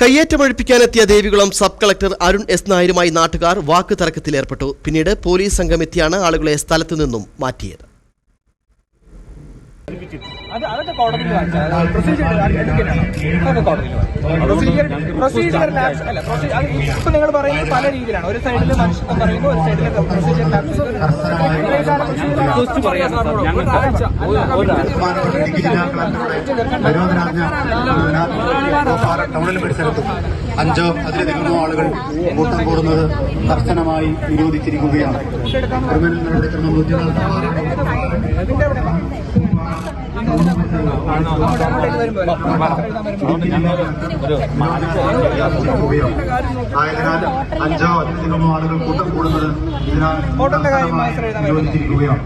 കയ്യേറ്റമഴിപ്പിക്കാനെത്തിയ Devikulam sub collector Arun S നായരുമായി നാട്ടുകാർ വാക്ക് തർക്കത്തിലേർപ്പെട്ടു പിന്നീട് police സംഘം എത്തിയാണ് ആളുകളെ സ്ഥലത്തു നിന്നും മാറ്റിയത് അത് അതൊക്കെ കോടതിയിൽ പ്രൊസീജിയർ അല്ല ഇപ്പൊ നിങ്ങൾ പറയുന്നത് പല രീതിയിലാണ് ഒരു സൈഡിൽ മനുഷ്യത്വം പറയുന്നു ഒരു സൈഡിൽ പ്രൊസീജിയർ നിരോധനാജ്ഞ ടൗണിൽ പരിസരത്തും അഞ്ചോ അതിലധികമോ ആളുകൾ കൂട്ടം കൂടുന്നത് കർശനമായി നിരോധിച്ചിരിക്കുകയാണ്. ക്രിമിനൽ നടപടിക്രമം നൂറ്റി ആയതിനാൽ അഞ്ചോ അതിലധികമോ ആളുകൾ കൂട്ടം കൂടുന്നത് ഇതിനാൽ നിരോധിച്ചിരിക്കുകയാണ്.